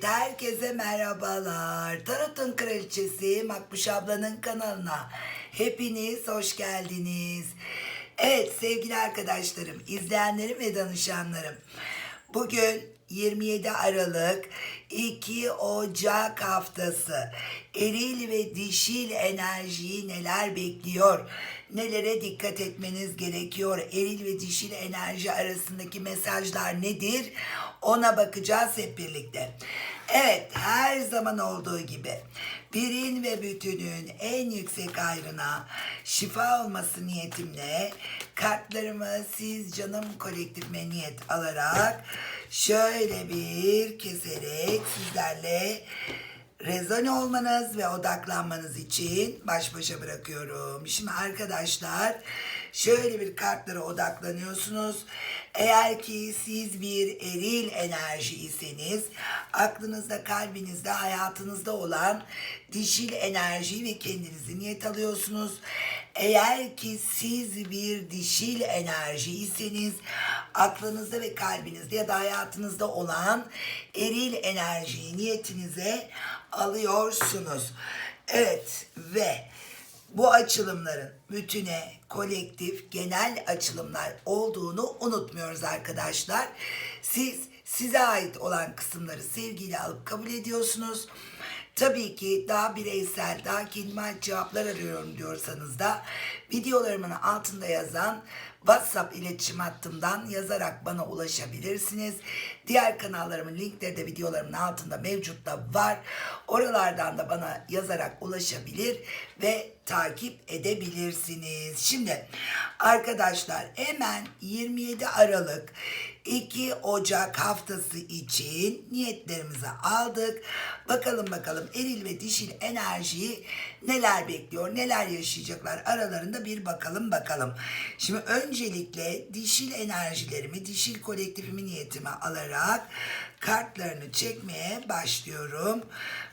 Evet, herkese merhabalar. Tarot'un kraliçesi Makbuş ablanın kanalına hepiniz hoş geldiniz. Evet sevgili arkadaşlarım, izleyenlerim ve danışanlarım. Bugün 27 Aralık 2 Ocak haftası. Eril ve dişil enerjiyi neler bekliyor? Nelere dikkat etmeniz gerekiyor? Eril ve dişil enerji arasındaki mesajlar nedir? Ona bakacağız hep birlikte. Evet, her zaman olduğu gibi birin ve bütünün en yüksek ayrına şifa olması niyetimle kartlarımı siz canım kolektifime niyet alarak şöyle bir keserek sizlerle rezone olmanız ve odaklanmanız için baş başa bırakıyorum. Şimdi arkadaşlar şöyle bir kartlara odaklanıyorsunuz. Eğer ki siz bir eril enerji iseniz aklınızda, kalbinizde, hayatınızda olan dişil enerjiyi ve kendinizi niyet alıyorsunuz. Eğer ki siz bir dişil enerji iseniz aklınızda ve kalbinizde ya da hayatınızda olan eril enerjiyi niyetinize alıyorsunuz. Evet ve bu açılımların bütüne, kolektif, genel açılımlar olduğunu unutmuyoruz arkadaşlar. Siz size ait olan kısımları sevgiyle alıp kabul ediyorsunuz. Tabii ki daha bireysel, daha kendime ait cevaplar arıyorum diyorsanız da videolarımın altında yazan WhatsApp iletişim hattımdan yazarak bana ulaşabilirsiniz. Diğer kanallarımın linkleri de videolarımın altında mevcut da var. Oralardan da bana yazarak ulaşabilir ve takip edebilirsiniz. Şimdi arkadaşlar hemen 27 Aralık 2 Ocak haftası için niyetlerimizi aldık. Bakalım bakalım eril ve dişil enerjiyi neler bekliyor, neler yaşayacaklar aralarında bir bakalım bakalım. Şimdi öncelikle dişil enerjilerimi, dişil kolektifimi niyetime alarak kartlarını çekmeye başlıyorum.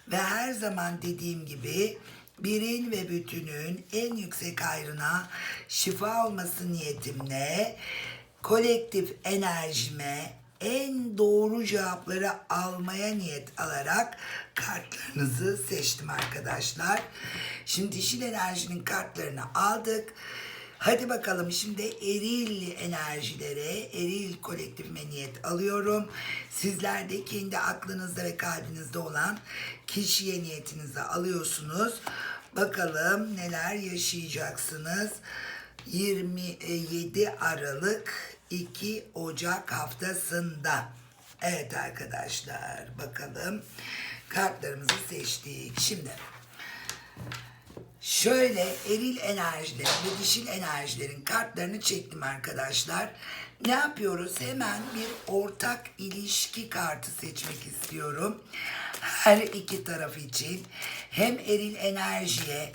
Ve her zaman dediğim gibi birin ve bütünün en yüksek ayrına şifa olması niyetimle kolektif enerjime en doğru cevapları almaya niyet alarak kartlarınızı seçtim arkadaşlar. Şimdi dişil enerjinin kartlarını aldık. Hadi bakalım şimdi eril enerjilere, eril kolektifime niyet alıyorum. Sizler de kendi aklınızda ve kalbinizde olan kişiye niyetinizi alıyorsunuz. Bakalım neler yaşayacaksınız. 27 Aralık 2 Ocak haftasında. Evet arkadaşlar bakalım kartlarımızı seçtik. Şimdi Şöyle eril enerjilerin ve dişil enerjilerin kartlarını çektim arkadaşlar. Ne yapıyoruz? Hemen bir ortak ilişki kartı seçmek istiyorum. Her iki taraf için hem eril enerjiye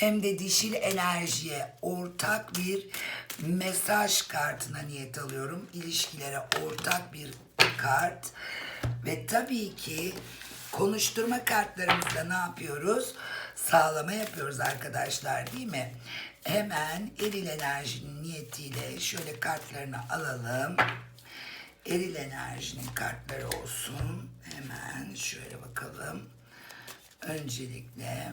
hem de dişil enerjiye ortak bir mesaj kartına niyet alıyorum. İlişkilere ortak bir kart. Ve tabii ki konuşturma kartlarımızda ne yapıyoruz? Sağlama yapıyoruz arkadaşlar değil mi? Hemen eril enerjinin niyetiyle şöyle kartlarını alalım. Eril enerjinin kartları olsun. Hemen şöyle bakalım. Öncelikle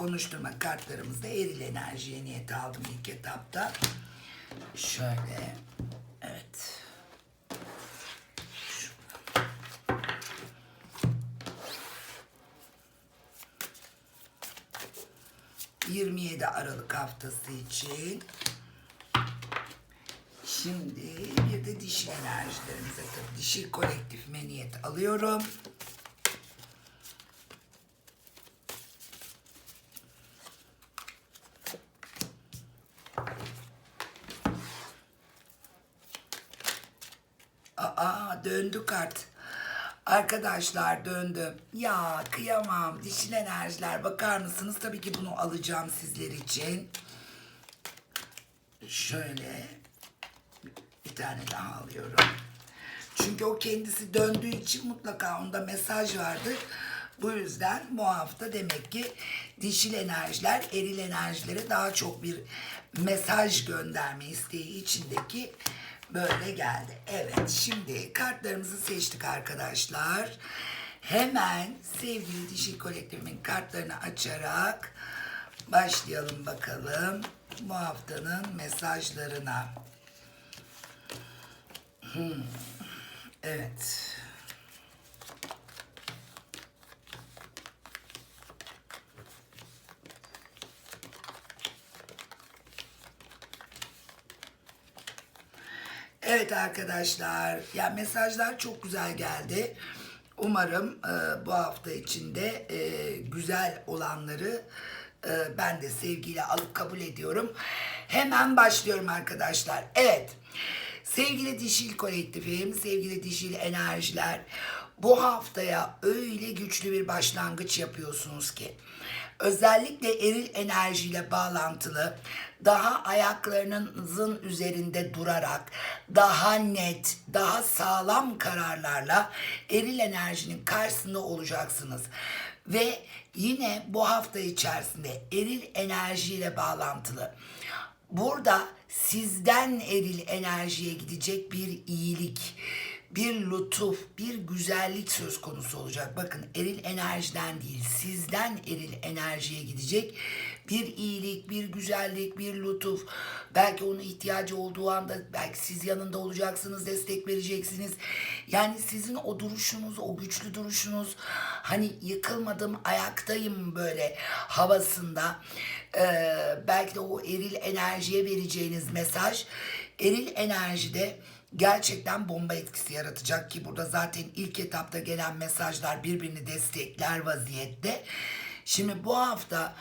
konuşturma kartlarımızda eril enerjiye niyet aldım ilk etapta. Şöyle. Evet. 27 Aralık haftası için. Şimdi bir de dişil enerjilerimize tabii dişil kolektifime niyet alıyorum. Aa döndü kart. Arkadaşlar döndü. Ya kıyamam. Dişil enerjiler bakar mısınız? Tabii ki bunu alacağım sizler için. Şöyle bir tane daha alıyorum. Çünkü o kendisi döndüğü için mutlaka onda mesaj vardır. Bu yüzden bu hafta demek ki dişil enerjiler eril enerjilere daha çok bir mesaj gönderme isteği içindeki böyle geldi. Evet şimdi kartlarımızı seçtik arkadaşlar. Hemen sevgili dişi kolektifimin kartlarını açarak başlayalım bakalım bu haftanın mesajlarına. Hmm, Evet. Evet arkadaşlar, ya mesajlar çok güzel geldi. Umarım e, bu hafta içinde e, güzel olanları e, ben de sevgiyle alıp kabul ediyorum. Hemen başlıyorum arkadaşlar. Evet, sevgili dişil kolektifim, sevgili dişil enerjiler, bu haftaya öyle güçlü bir başlangıç yapıyorsunuz ki özellikle eril enerjiyle bağlantılı daha ayaklarınızın üzerinde durarak daha net, daha sağlam kararlarla eril enerjinin karşısında olacaksınız. Ve yine bu hafta içerisinde eril enerjiyle bağlantılı burada sizden eril enerjiye gidecek bir iyilik, bir lütuf, bir güzellik söz konusu olacak. Bakın eril enerjiden değil, sizden eril enerjiye gidecek bir iyilik, bir güzellik, bir lütuf. Belki onun ihtiyacı olduğu anda belki siz yanında olacaksınız, destek vereceksiniz. Yani sizin o duruşunuz, o güçlü duruşunuz hani yıkılmadım, ayaktayım böyle havasında. Ee, belki de o eril enerjiye vereceğiniz mesaj eril enerjide gerçekten bomba etkisi yaratacak ki burada zaten ilk etapta gelen mesajlar birbirini destekler vaziyette. Şimdi bu hafta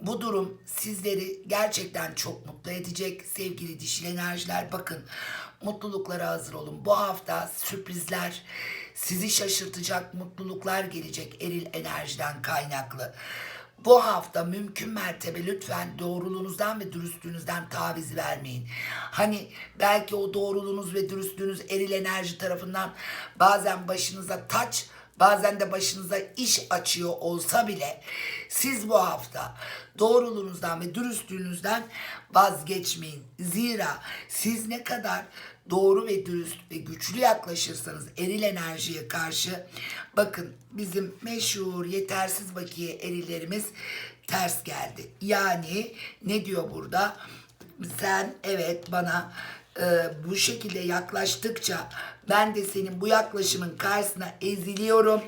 bu durum sizleri gerçekten çok mutlu edecek sevgili dişil enerjiler. Bakın mutluluklara hazır olun. Bu hafta sürprizler, sizi şaşırtacak mutluluklar gelecek eril enerjiden kaynaklı. Bu hafta mümkün mertebe lütfen doğruluğunuzdan ve dürüstlüğünüzden taviz vermeyin. Hani belki o doğruluğunuz ve dürüstlüğünüz eril enerji tarafından bazen başınıza taç, bazen de başınıza iş açıyor olsa bile siz bu hafta doğruluğunuzdan ve dürüstlüğünüzden vazgeçmeyin. Zira siz ne kadar doğru ve dürüst ve güçlü yaklaşırsanız eril enerjiye karşı bakın bizim meşhur yetersiz bakiye erillerimiz ters geldi. Yani ne diyor burada? Sen evet bana e, bu şekilde yaklaştıkça ben de senin bu yaklaşımın karşısına eziliyorum.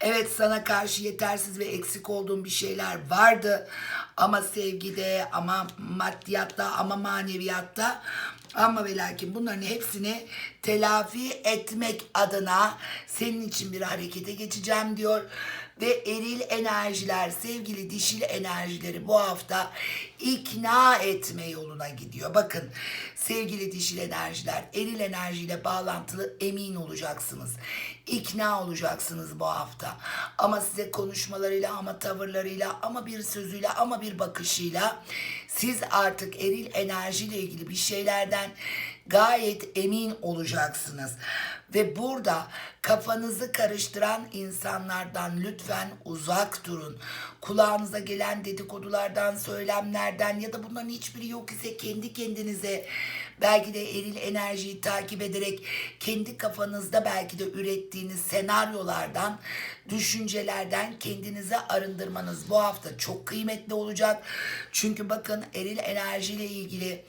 Evet sana karşı yetersiz ve eksik olduğum bir şeyler vardı. Ama sevgide, ama maddiyatta, ama maneviyatta ama ve lakin bunların hepsini telafi etmek adına senin için bir harekete geçeceğim diyor. Ve eril enerjiler, sevgili dişil enerjileri bu hafta ikna etme yoluna gidiyor. Bakın sevgili dişil enerjiler, eril enerjiyle bağlantılı emin olacaksınız. İkna olacaksınız bu hafta. Ama size konuşmalarıyla, ama tavırlarıyla, ama bir sözüyle, ama bir bakışıyla siz artık eril enerjiyle ilgili bir şeylerden gayet emin olacaksınız. Ve burada kafanızı karıştıran insanlardan lütfen uzak durun. Kulağınıza gelen dedikodulardan, söylemlerden ya da bunların hiçbiri yok ise kendi kendinize belki de eril enerjiyi takip ederek kendi kafanızda belki de ürettiğiniz senaryolardan, düşüncelerden kendinize arındırmanız bu hafta çok kıymetli olacak. Çünkü bakın eril enerjiyle ilgili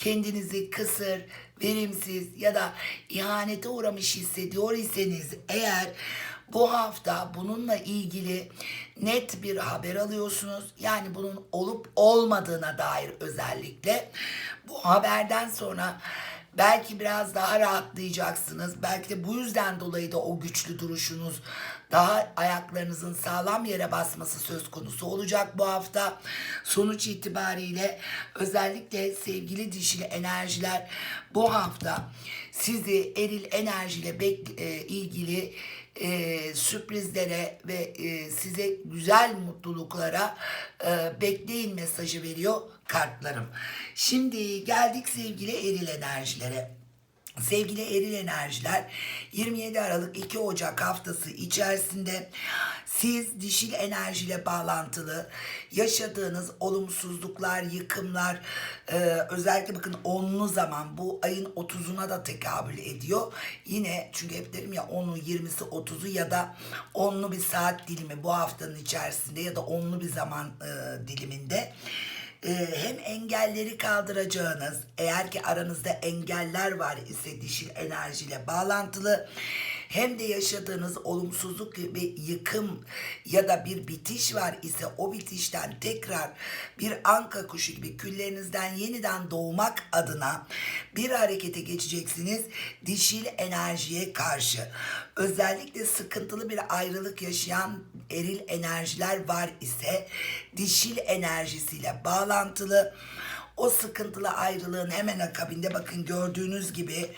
kendinizi kısır, verimsiz ya da ihanete uğramış hissediyor iseniz eğer bu hafta bununla ilgili net bir haber alıyorsunuz. Yani bunun olup olmadığına dair özellikle bu haberden sonra belki biraz daha rahatlayacaksınız. Belki de bu yüzden dolayı da o güçlü duruşunuz daha ayaklarınızın sağlam yere basması söz konusu olacak bu hafta. Sonuç itibariyle özellikle sevgili dişili enerjiler bu hafta sizi eril enerjiyle bek- e, ilgili e, sürprizlere ve e, size güzel mutluluklara e, bekleyin mesajı veriyor kartlarım. Şimdi geldik sevgili eril enerjilere. Sevgili eril enerjiler 27 Aralık 2 Ocak haftası içerisinde siz dişil enerjiyle bağlantılı yaşadığınız olumsuzluklar, yıkımlar e, özellikle bakın onlu zaman bu ayın 30'una da tekabül ediyor. Yine çünkü hep derim ya 10'u 20'si 30'u ya da onlu bir saat dilimi bu haftanın içerisinde ya da onlu bir zaman e, diliminde ee, hem engelleri kaldıracağınız eğer ki aranızda engeller var ise dişil enerjiyle bağlantılı hem de yaşadığınız olumsuzluk ve yıkım ya da bir bitiş var ise o bitişten tekrar bir anka kuşu gibi küllerinizden yeniden doğmak adına bir harekete geçeceksiniz dişil enerjiye karşı. Özellikle sıkıntılı bir ayrılık yaşayan eril enerjiler var ise dişil enerjisiyle bağlantılı o sıkıntılı ayrılığın hemen akabinde bakın gördüğünüz gibi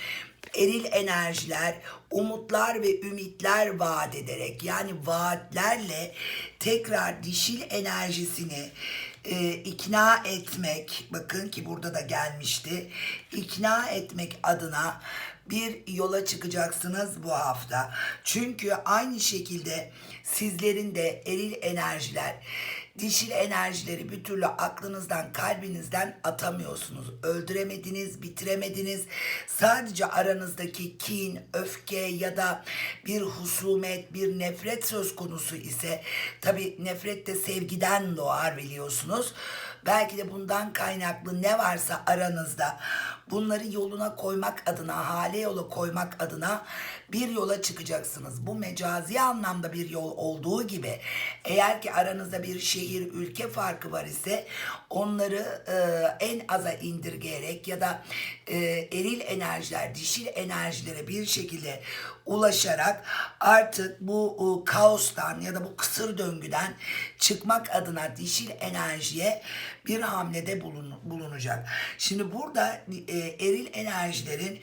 eril enerjiler umutlar ve ümitler vaat ederek yani vaatlerle tekrar dişil enerjisini e, ikna etmek bakın ki burada da gelmişti ikna etmek adına bir yola çıkacaksınız bu hafta. Çünkü aynı şekilde sizlerin de eril enerjiler, dişil enerjileri bir türlü aklınızdan, kalbinizden atamıyorsunuz. Öldüremediniz, bitiremediniz. Sadece aranızdaki kin, öfke ya da bir husumet, bir nefret söz konusu ise tabi nefret de sevgiden doğar biliyorsunuz. Belki de bundan kaynaklı ne varsa aranızda bunları yoluna koymak adına, hale yola koymak adına bir yola çıkacaksınız. Bu mecazi anlamda bir yol olduğu gibi eğer ki aranızda bir şehir, ülke farkı var ise onları e, en aza indirgeyerek ya da e, eril enerjiler, dişil enerjilere bir şekilde ulaşarak artık bu e, kaostan ya da bu kısır döngüden çıkmak adına dişil enerjiye bir hamlede bulun, bulunacak. Şimdi burada e, eril enerjilerin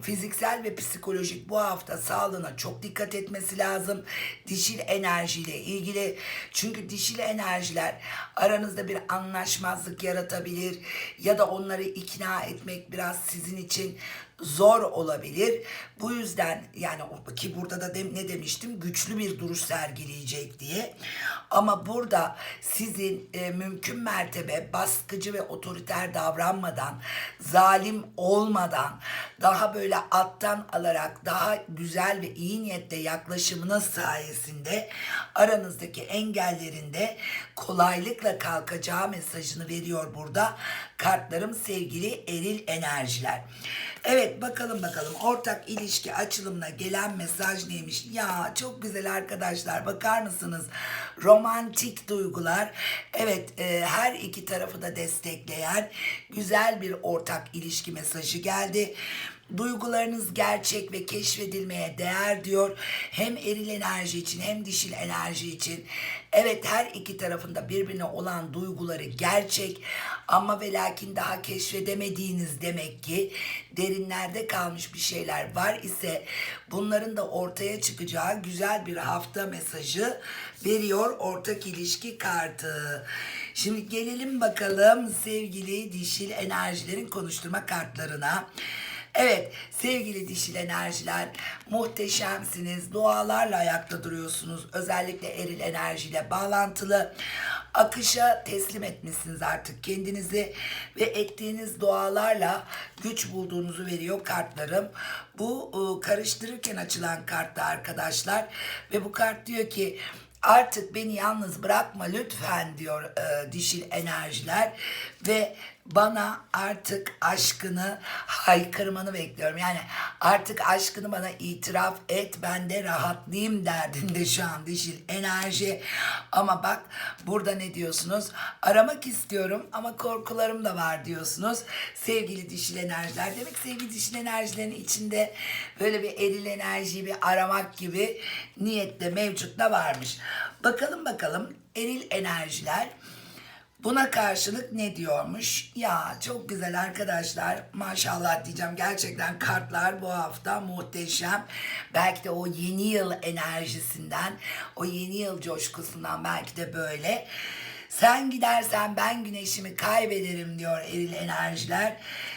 fiziksel ve psikolojik bu hafta sağlığına çok dikkat etmesi lazım. Dişil enerjiyle ilgili. Çünkü dişil enerjiler aranızda bir anlaşmazlık yaratabilir ya da onları ikna etmek biraz sizin için zor olabilir. Bu yüzden yani ki burada da ne demiştim güçlü bir duruş sergileyecek diye. Ama burada sizin e, mümkün mertebe baskıcı ve otoriter davranmadan, zalim olmadan, daha böyle alttan alarak daha güzel ve iyi niyetle yaklaşımınız sayesinde aranızdaki engellerin de kolaylıkla kalkacağı mesajını veriyor burada kartlarım sevgili eril enerjiler. Evet bakalım bakalım ortak ilişki açılımına gelen mesaj neymiş? Ya çok güzel arkadaşlar bakar mısınız? Romantik duygular. Evet e, her iki tarafı da destekleyen güzel bir ortak ilişki mesajı geldi. Duygularınız gerçek ve keşfedilmeye değer diyor. Hem eril enerji için hem dişil enerji için. Evet her iki tarafında birbirine olan duyguları gerçek ama ve lakin daha keşfedemediğiniz demek ki derinlerde kalmış bir şeyler var ise bunların da ortaya çıkacağı güzel bir hafta mesajı veriyor ortak ilişki kartı. Şimdi gelelim bakalım sevgili dişil enerjilerin konuşturma kartlarına. Evet sevgili dişil enerjiler muhteşemsiniz. Dualarla ayakta duruyorsunuz. Özellikle eril enerjiyle bağlantılı. Akışa teslim etmişsiniz artık kendinizi ve ettiğiniz dualarla güç bulduğunuzu veriyor kartlarım. Bu ıı, karıştırırken açılan kartta arkadaşlar ve bu kart diyor ki artık beni yalnız bırakma lütfen diyor e, dişil enerjiler ve bana artık aşkını haykırmanı bekliyorum. Yani artık aşkını bana itiraf et ben de rahatlayayım derdinde şu an dişil enerji. Ama bak burada ne diyorsunuz? Aramak istiyorum ama korkularım da var diyorsunuz. Sevgili dişil enerjiler. Demek sevgili dişil enerjilerin içinde böyle bir eril enerjiyi bir aramak gibi niyette mevcut da varmış. Bakalım bakalım eril enerjiler Buna karşılık ne diyormuş? Ya çok güzel arkadaşlar. Maşallah diyeceğim. Gerçekten kartlar bu hafta muhteşem. Belki de o yeni yıl enerjisinden, o yeni yıl coşkusundan belki de böyle. Sen gidersen ben güneşimi kaybederim diyor eril enerjiler.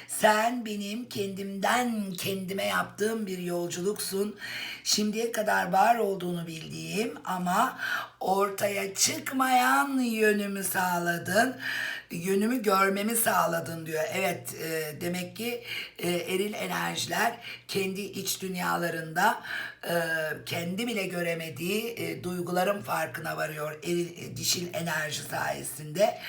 Sen benim kendimden kendime yaptığım bir yolculuksun. Şimdiye kadar var olduğunu bildiğim ama ortaya çıkmayan yönümü sağladın. Yönümü görmemi sağladın diyor. Evet e, demek ki e, eril enerjiler kendi iç dünyalarında e, kendi bile göremediği e, duyguların farkına varıyor eril e, dişil enerji sayesinde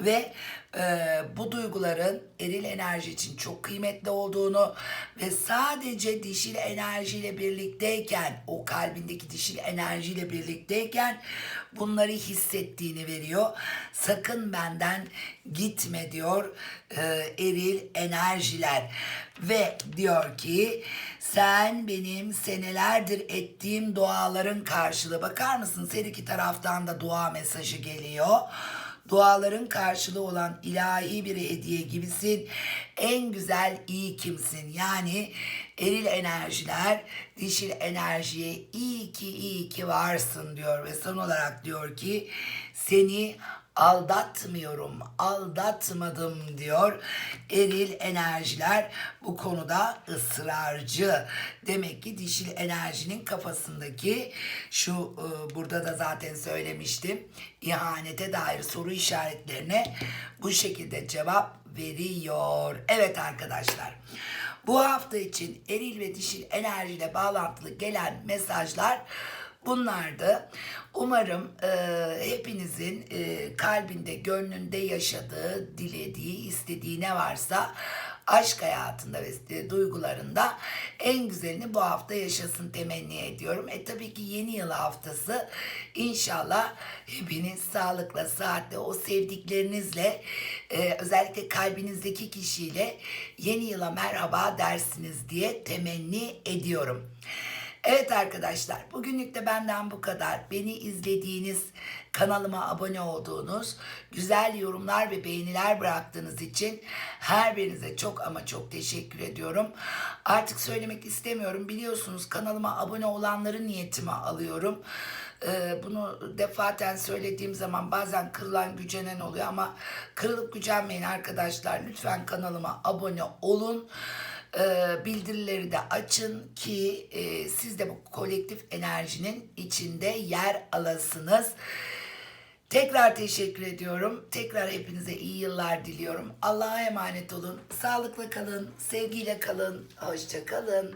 ve e, bu duyguların eril enerji için çok kıymetli olduğunu ve sadece dişil enerjiyle birlikteyken o kalbindeki dişil enerjiyle birlikteyken bunları hissettiğini veriyor. Sakın benden gitme diyor e, eril enerjiler. Ve diyor ki sen benim senelerdir ettiğim duaların karşılığı. Bakar mısın? Her iki taraftan da dua mesajı geliyor duaların karşılığı olan ilahi bir hediye gibisin. En güzel iyi kimsin. Yani eril enerjiler dişil enerjiye iyi ki iyi ki varsın diyor ve son olarak diyor ki seni aldatmıyorum, aldatmadım diyor. Eril enerjiler bu konuda ısrarcı. Demek ki dişil enerjinin kafasındaki şu e, burada da zaten söylemiştim. ihanete dair soru işaretlerine bu şekilde cevap veriyor. Evet arkadaşlar. Bu hafta için eril ve dişil enerjiyle bağlantılı gelen mesajlar bunlardı. Umarım e, hepinizin e, kalbinde, gönlünde yaşadığı, dilediği, istediği ne varsa aşk hayatında ve e, duygularında en güzelini bu hafta yaşasın temenni ediyorum. E tabii ki yeni yıl haftası inşallah hepiniz sağlıkla, saatle, o sevdiklerinizle e, özellikle kalbinizdeki kişiyle yeni yıla merhaba dersiniz diye temenni ediyorum. Evet arkadaşlar bugünlük de benden bu kadar. Beni izlediğiniz, kanalıma abone olduğunuz, güzel yorumlar ve beğeniler bıraktığınız için her birinize çok ama çok teşekkür ediyorum. Artık söylemek istemiyorum. Biliyorsunuz kanalıma abone olanların niyetime alıyorum. Ee, bunu defaten söylediğim zaman bazen kırılan gücenen oluyor ama kırılıp gücenmeyin arkadaşlar. Lütfen kanalıma abone olun e, bildirileri de açın ki e, siz de bu kolektif enerjinin içinde yer alasınız. Tekrar teşekkür ediyorum. Tekrar hepinize iyi yıllar diliyorum. Allah'a emanet olun. Sağlıkla kalın, sevgiyle kalın, hoşça kalın.